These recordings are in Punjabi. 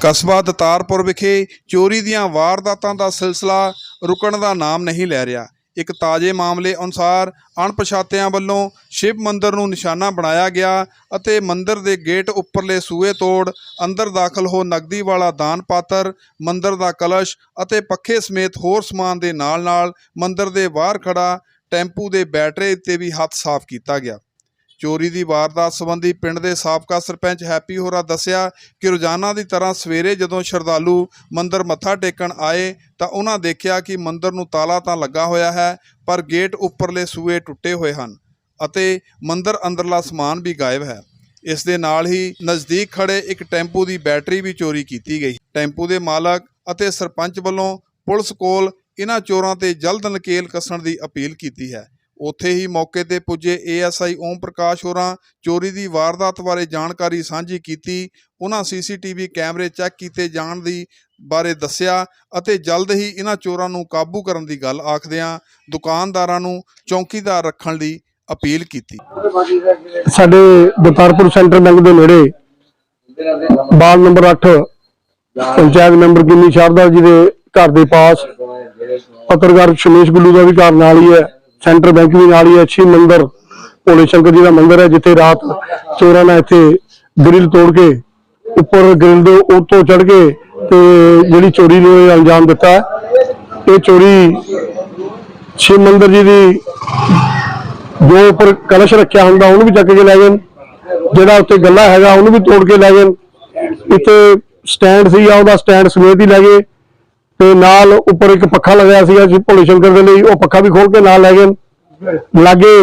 ਕਸਬਾ ਦਤਾਰਪੁਰ ਵਿਖੇ ਚੋਰੀ ਦੀਆਂ ਵਾਰਦਾਤਾਂ ਦਾ ਸਿਲਸਿਲਾ ਰੁਕਣ ਦਾ ਨਾਮ ਨਹੀਂ ਲੈ ਰਿਹਾ। ਇੱਕ ਤਾਜ਼ੇ ਮਾਮਲੇ ਅਨੁਸਾਰ ਅਣਪਛਾਤਿਆਂ ਵੱਲੋਂ ਸ਼ਿਵ ਮੰਦਿਰ ਨੂੰ ਨਿਸ਼ਾਨਾ ਬਣਾਇਆ ਗਿਆ ਅਤੇ ਮੰਦਿਰ ਦੇ ਗੇਟ ਉੱਪਰਲੇ ਸੂਏ ਤੋੜ, ਅੰਦਰ ਦਾਖਲ ਹੋ ਨਗਦੀ ਵਾਲਾ ਦਾਨ ਪਾਤਰ, ਮੰਦਿਰ ਦਾ ਕਲਸ਼ ਅਤੇ ਪੱਖੇ ਸਮੇਤ ਹੋਰ ਸਮਾਨ ਦੇ ਨਾਲ-ਨਾਲ ਮੰਦਿਰ ਦੇ ਬਾਹਰ ਖੜਾ ਟੈਂਪੂ ਦੇ ਬੈਟਰੇ ਤੇ ਵੀ ਹੱਥ ਸਾਫ਼ ਕੀਤਾ ਗਿਆ। ਚੋਰੀ ਦੀ ਵਾਰਦਾਤ ਸੰਬੰਧੀ ਪਿੰਡ ਦੇ ਸਾਬਕਾ ਸਰਪੰਚ ਹੈਪੀ ਹੋਰਾ ਦੱਸਿਆ ਕਿ ਰੋਜ਼ਾਨਾ ਦੀ ਤਰ੍ਹਾਂ ਸਵੇਰੇ ਜਦੋਂ ਸ਼ਰਧਾਲੂ ਮੰਦਰ ਮੱਥਾ ਟੇਕਣ ਆਏ ਤਾਂ ਉਹਨਾਂ ਦੇਖਿਆ ਕਿ ਮੰਦਰ ਨੂੰ ਤਾਲਾ ਤਾਂ ਲੱਗਾ ਹੋਇਆ ਹੈ, ਪਰ ਗੇਟ ਉੱਪਰਲੇ ਸੂਏ ਟੁੱਟੇ ਹੋਏ ਹਨ ਅਤੇ ਮੰਦਰ ਅੰਦਰਲਾ ਸਮਾਨ ਵੀ ਗਾਇਬ ਹੈ। ਇਸ ਦੇ ਨਾਲ ਹੀ ਨਜ਼ਦੀਕ ਖੜੇ ਇੱਕ ਟੈਂਪੂ ਦੀ ਬੈਟਰੀ ਵੀ ਚੋਰੀ ਕੀਤੀ ਗਈ। ਟੈਂਪੂ ਦੇ ਮਾਲਕ ਅਤੇ ਸਰਪੰਚ ਵੱਲੋਂ ਪੁਲਿਸ ਕੋਲ ਇਹਨਾਂ ਚੋਰਾਂ ਤੇ ਜਲਦ ਨਕੇਲ ਕੱਸਣ ਦੀ ਅਪੀਲ ਕੀਤੀ ਹੈ। ਉੱਥੇ ਹੀ ਮੌਕੇ ਤੇ ਪੁੱਜੇ ਏਐਸਆਈ ਓਮ ਪ੍ਰਕਾਸ਼ ਹੋਰਾਂ, ਚੋਰੀ ਦੀ ਵਾਰਦਾਤ ਬਾਰੇ ਜਾਣਕਾਰੀ ਸਾਂਝੀ ਕੀਤੀ। ਉਹਨਾਂ ਸੀਸੀਟੀਵੀ ਕੈਮਰੇ ਚੈੱਕ ਕੀਤੇ ਜਾਣ ਦੀ ਬਾਰੇ ਦੱਸਿਆ ਅਤੇ ਜਲਦ ਹੀ ਇਹਨਾਂ ਚੋਰਾਂ ਨੂੰ ਕਾਬੂ ਕਰਨ ਦੀ ਗੱਲ ਆਖਦਿਆਂ ਦੁਕਾਨਦਾਰਾਂ ਨੂੰ ਚੌਕੀਦਾਰ ਰੱਖਣ ਲਈ ਅਪੀਲ ਕੀਤੀ। ਸਾਡੇ ਦਤਾਰਪੁਰ ਸੈਂਟਰ ਬੈਂਕ ਦੇ ਨੇੜੇ ਬਾਲ ਨੰਬਰ 8 ਪੰਚਾਇਤ ਮੈਂਬਰ ਗਿੰਨੀ ਸ਼ਾਰਦਾ ਜੀ ਦੇ ਘਰ ਦੇ ਪਾਸ ਪੱਤਰਕਾਰ ਸ਼ਮੇਸ਼ ਗੁੱਲੂ ਦਾ ਵੀ ਘਰ ਨਾਲ ਹੀ ਹੈ। ਸੈਂਟਰ ਬੈਂਕ ਵੀ ਨਾਲ ਹੀ ਹੈ ਸ਼ਿਵ ਮੰਦਿਰ, ਭੋਲੇ ਸ਼ੰਕਰ ਜੀ ਦਾ ਮੰਦਿਰ ਹੈ, ਜਿੱਥੇ ਰਾਤ ਚੋਰਾਂ ਨੇ ਇੱਥੇ ਗ੍ਰਿਲ ਤੋੜ ਕੇ ਉੱਪਰ ਗ੍ਰਿਲ ਦੇ ਉੱਤੋਂ ਚੜ ਕੇ ਤੇ ਜਿਹੜੀ ਚੋਰੀ ਨੂੰ ਇਹ ਅੰਜਾਮ ਦਿੱਤਾ ਇਹ ਚੋਰੀ ਸ਼ਿਵ ਮੰਦਿਰ ਜੀ ਦੀ ਜੋ ਉੱਪਰ ਕਲਸ਼ ਰੱਖਿਆ ਹੁੰਦਾ, ਉਹਨੂੰ ਵੀ ਚੱਕ ਕੇ ਲੈ ਗਏ ਜਿਹੜਾ ਉੱਤੇ ਗੱਲਾ ਹੈਗਾ, ਉਹਨੂੰ ਵੀ ਤੋੜ ਕੇ ਲੈ ਗਏ ਇੱਥੇ ਸਟੈਂਡ ਸੀਗਾ, ਉਹਦਾ ਸਟੈਂਡ ਸਮੇਤ ਹੀ ਲੈ ਗਏ। ਤੇ ਨਾਲ ਉੱਪਰ ਇੱਕ ਪੱਖਾ ਲਗਾਇਆ ਸੀਗਾ ਜੀ ਭੋਲੇ ਸ਼ੰਕਰ ਦੇ ਲਈ, ਉਹ ਪੱਖਾ ਵੀ ਖੋਲ ਕੇ ਨਾਲ ਲੈ ਗਏ। ਲਾਗੇ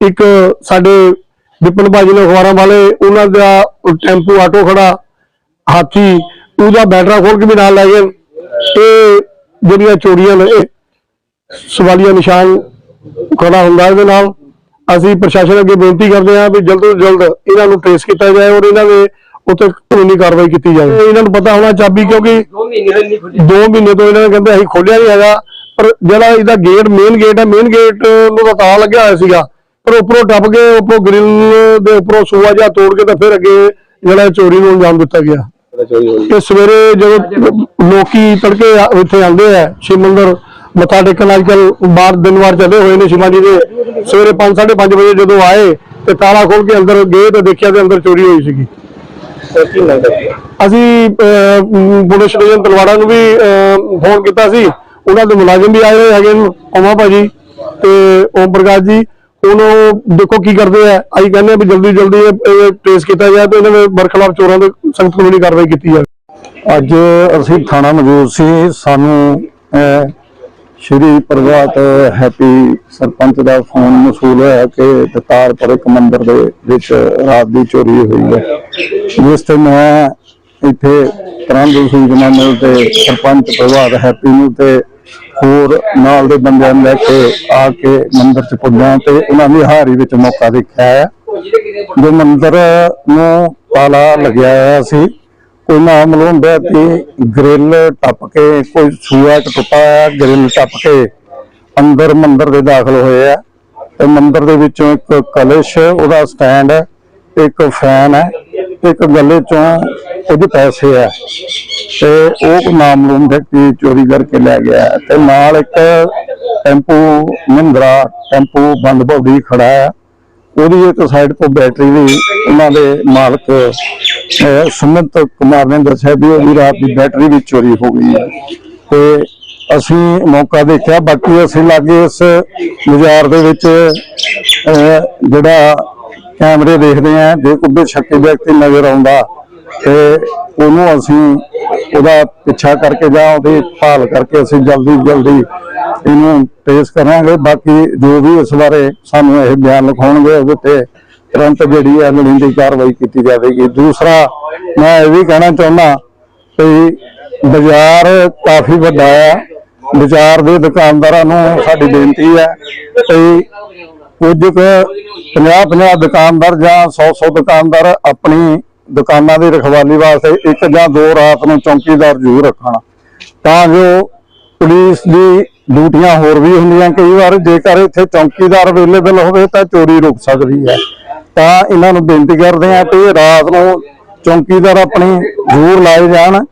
ਇੱਕ ਸਾਡੇ ਵਿਪਨ ਭਾਜੀ ਨੇ ਅਖਬਾਰਾਂ ਵਾਲੇ, ਉਹਨਾਂ ਦਾ ਟੈਂਪੂ ਆਟੋ ਖੜਾ, ਹਾਥੀ, ਉਹਦਾ ਬੈਟਰਾ ਖੋਲ ਕੇ ਵੀ ਨਾਲ ਲੈ ਗਏ। ਇਹ ਜਿਹੜੀਆਂ ਚੋਰੀਆਂ ਨੇ, ਇਹ ਸਵਾਲੀਆ ਨਿਸ਼ਾਨ ਖੜਾ ਹੁੰਦਾ ਇਹਦੇ ਨਾਲ। ਅਸੀਂ ਪ੍ਰਸ਼ਾਸਨ ਅੱਗੇ ਬੇਨਤੀ ਕਰਦੇ ਹਾਂ ਵੀ ਜਲਦ ਤੋਂ ਜਲਦ ਇਹਨਾਂ ਨੂੰ ਟ੍ਰੇਸ ਕੀਤਾ ਜਾਏ ਔਰ ਇਹਨਾਂ ਦੇ ਉੱਤੇ ਕਾਨੂੰਨੀ ਕਾਰਵਾਈ ਕੀਤੀ ਜਾਏ ਇਹਨਾਂ ਨੂੰ ਪਤਾ ਹੋਣਾ ਚਾਬੀ ਕਿਉਂਕਿ 2 ਮਹੀਨੇ ਤੋਂ ਇਹਨਾਂ ਨੇ ਕਹਿੰਦੇ ਅਸੀਂ ਖੋਲਿਆ ਨਹੀਂ ਹੈਗਾ। ਪਰ ਜਿਹੜਾ ਇਹਦਾ ਗੇਟ ਮੇਨ ਗੇਟ ਹੈ ਮੇਨ ਗੇਟ ਨੂੰ ਤਾਂ ਤਾਲਾ ਲੱਗਿਆ ਹੋਇਆ ਸੀਗਾ। ਪਰ ਉੱਪਰੋਂ ਟੱਪ ਕੇ ਉੱਪਰੋਂ ਗ੍ਰਿਲ ਦੇ ਉੱਪਰੋਂ ਸੂਆ ਜਿਹਾ ਤੋੜ ਕੇ ਤਾਂ ਫਿਰ ਅੱਗੇ ਜਿਹੜਾ ਚੋਰੀ ਨੂੰ ਅੰਜਾਮ ਦਿੱਤਾ ਗਿਆ। ਤੇ ਸਵੇਰੇ ਜਦੋਂ ਲੋਕੀ ਤੜਕੇ ਇੱਥੇ ਆਉਂਦੇ ਆ ਸ਼ਿਵ ਮੰਦਿਰ ਮੱਥਾ ਟੇਕਣ ਅੱਜ ਕੱਲ ਬਾਹਰ ਦਿਨ ਵਾਰ ਚੱਲੇ ਹੋਏ ਨੇ ਸ਼ਿਵਾਜੀ ਦੇ। ਸਵੇਰੇ 5:30 ਵਜੇ ਜਦੋਂ ਆਏ ਤੇ ਤਾਲਾ ਖੋਲ ਕੇ ਅੰਦਰ ਗਏ ਤੇ ਦੇਖਿਆ ਤੇ ਅੰਦਰ ਚੋਰੀ ਹੋਈ ਸੀਗੀ। ਅਸੀਂ ਪੁਲਿਸ ਸਟੇਸ਼ਨ ਤਲਵਾੜਾ ਨੂੰ ਵੀ ਅਹ, ਫੋਨ ਕੀਤਾ ਸੀ। ਉਹਨਾਂ ਦੇ ਮੁਲਾਜ਼ਮ ਵੀ ਆਏ ਹੋਏ ਹੈਗੇ ਨੇ ਉਮਾ ਭਾਜੀ ਤੇ ਓਮ ਪ੍ਰਕਾਸ਼ ਜੀ ਉਹਨੂੰ ਦੇਖੋ ਕੀ ਕਰਦੇ ਆ। ਅਸੀਂ ਕਹਿੰਦੇ ਆ ਵੀ ਜਲਦੀ ਜਲਦੀ ਇਹ ਟ੍ਰੇਸ ਕੀਤਾ ਜਾਏ ਤੇ ਇਹਨਾਂ ਦੇ ਬਰਖਲਾਫ ਚੋਰਾਂ ਦੇ ਸਖਤ ਕਾਨੂੰਨੀ ਕਾਰਵਾਈ ਕੀਤੀ ਜਾਵੇ। ਅੱਜ ਅਸੀਂ ਥਾਣਾ ਮੌਜੂਦ ਸੀ। ਸਾਨੂੰ ਅਹ, ਸ਼੍ਰੀ ਪ੍ਰਭਾਤ ਹੈਪੀ ਸਰਪੰਚ ਦਾ ਫੋਨ ਮਸੂਲ ਹੋਇਆ ਕਿ ਦਤਾਰਪੁਰ ਇੱਕ ਮੰਦਿਰ ਦੇ ਵਿੱਚ ਰਾਤ ਦੀ ਚੋਰੀ ਹੋਈ ਹੈ। ਜਿਸ ਤੇ ਮੈਂ ਇੱਥੇ ਤੁਰੰਤ ਸੂਚਨਾ ਮਿਲ ਤੇ ਸਰਪੰਚ ਪ੍ਰਭਾਤ ਹੈਪੀ ਨੂੰ ਤੇ ਹੋਰ ਨਾਲ ਦੇ ਬੰਦਿਆਂ ਨੂੰ ਲੈ ਕੇ ਆ ਕੇ ਮੰਦਿਰ ਚ ਪੁੱਜਾ ਤੇ ਉਹਨਾਂ ਦੀ ਹਾਰੀ ਵਿੱਚ ਮੌਕਾ ਦੇਖਿਆ ਜੋ ਮੰਦਿਰ ਨੂੰ ਤਾਲਾ ਲੱਗਿਆ ਹੋਇਆ ਸੀ, ਕੋਈ ਮਾਮਲ ਹੁੰਦਾ ਕਿ ਗ੍ਰਿਲ ਟੱਪ ਕੇ, ਕੋਈ ਸੂਆ ਚ ਟੁੱਟਾ ਹੈ ਗ੍ਰਿਲ ਟੱਪ ਕੇ ਅੰਦਰ ਮੰਦਿਰ ਦੇ ਦਾਖਲ ਹੋਏ ਆ। ਤੇ ਮੰਦਿਰ ਦੇ ਵਿੱਚੋਂ ਇੱਕ ਕਲਸ਼, ਉਹਦਾ ਸਟੈਂਡ ਇੱਕ ਫੈਨ ਹੈ। ਇੱਕ ਗੱਲੇ ਚੋਂ ਕੁਝ ਪੈਸੇ ਆ ਤੇ ਉਹ ਨਾਮਲੂਮ ਵਿਅਕਤੀ ਚੋਰੀ ਕਰਕੇ ਲੈ ਗਿਆ ਹੈ ਤੇ ਨਾਲ ਇੱਕ ਟੈਂਪੂ ਮਹਿੰਦਰਾ ਟੈਂਪੂ ਬੰਦ ਭੌਡੀ ਖੜਾ ਹੈ ਉਹਦੀ ਇੱਕ ਸਾਈਡ ਤੋਂ ਬੈਟਰੀ ਵੀ ਉਹਨਾਂ ਦੇ ਮਾਲਕ ਅਹ, ਸੁਮਿਤ ਕੁਮਾਰ ਨੇ ਦੱਸਿਆ ਵੀ ਉਹਦੀ ਰਾਤ ਦੀ ਬੈਟਰੀ ਵੀ ਚੋਰੀ ਹੋ ਗਈ ਹੈ ਤੇ ਅਸੀਂ ਮੌਕਾ ਦੇਖਿਆ ਬਾਕੀ ਅਸੀਂ ਲਾਗੇ ਇਸ ਬਾਜ਼ਾਰ ਦੇ ਵਿੱਚ ਜਿਹੜਾ ਕੈਮਰੇ ਦੇਖਦੇ ਆ, ਜੇ ਕੋਈ ਬੇਸ਼ੱਕੀ ਵਿਅਕਤੀ ਨਜ਼ਰ ਆਉਂਦਾ ਤੇ ਉਹਨੂੰ ਅਸੀਂ ਉਹਦਾ ਪਿੱਛਾ ਕਰਕੇ ਜਾਂ ਉਹਦੀ ਭਾਲ ਕਰਕੇ ਅਸੀਂ ਜਲਦੀ ਜਲਦੀ ਇਹਨੂੰ ਪੇਸ਼ ਕਰਾਂਗੇ। ਬਾਕੀ ਜੋ ਵੀ ਇਸ ਬਾਰੇ ਸਾਨੂੰ ਇਹ ਬਿਆਨ ਲਿਖਾਉਣਗੇ, ਉਹਦੇ ਤੇ ਤੁਰੰਤ ਜਿਹੜੀ ਹੈ ਲੋੜੀਂਦੀ ਕਾਰਵਾਈ ਕੀਤੀ ਜਾਵੇਗੀ। ਦੂਸਰਾ, ਮੈਂ ਇਹ ਵੀ ਕਹਿਣਾ ਚਾਹੁੰਦਾ ਕਿ ਬਾਜ਼ਾਰ ਕਾਫੀ ਵੱਡਾ ਹੈ ਬਾਜ਼ਾਰ ਦੇ ਦੁਕਾਨਦਾਰਾਂ ਨੂੰ ਸਾਡੀ ਬੇਨਤੀ ਹੈ ਕਿ ਕੁਝ ਕੁ 50 50 ਦੁਕਾਨਦਾਰ ਜਾਂ 100 100 ਦੁਕਾਨਦਾਰ ਆਪਣੀ ਦੁਕਾਨਾਂ ਦੀ ਰਖਵਾਲੀ ਵਾਸਤੇ ਇੱਕ ਜਾਂ ਦੋ ਰਾਤ ਨੂੰ ਚੌਕੀਦਾਰ ਜ਼ਰੂਰ ਰੱਖਣ। ਤਾਂ ਜੋ ਪੁਲਿਸ ਦੀ ਡਿਊਟੀਆਂ ਹੋਰ ਵੀ ਹੁੰਦੀਆਂ। ਕਈ ਵਾਰ ਜੇਕਰ ਇੱਥੇ ਚੌਕੀਦਾਰ ਅਵੇਲੇਬਲ ਹੋਵੇ ਤਾਂ ਚੋਰੀ ਰੁਕ ਸਕਦੀ ਹੈ। ਤਾਂ ਇਹਨਾਂ ਨੂੰ ਬੇਨਤੀ ਕਰਦੇ ਹਾਂ ਕਿ ਰਾਤ ਨੂੰ ਚੌਕੀਦਾਰ ਆਪਣੀ ਜ਼ਰੂਰ ਲਾਏ ਜਾਣ।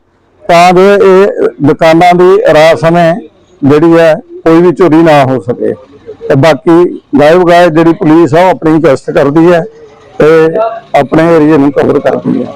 ਤਾਂ ਜੋ ਇਹ ਦੁਕਾਨਾਂ ਦੀ ਰਾਤ ਸਮੇਂ ਜਿਹੜੀ ਹੈ ਕੋਈ ਵੀ ਚੋਰੀ ਨਾ ਹੋ ਸਕੇ। ਤੇ ਬਾਕੀ ਗਾਇਬ ਗਾਇਬ ਜਿਹੜੀ ਪੁਲਿਸ ਆ ਉਹ ਆਪਣੀ ਗਸ਼ਤ ਕਰਦੀ ਹੈ ਤੇ ਆਪਣੇ ਏਰੀਏ ਨੂੰ ਕਵਰ ਕਰਦੀ ਹੈ।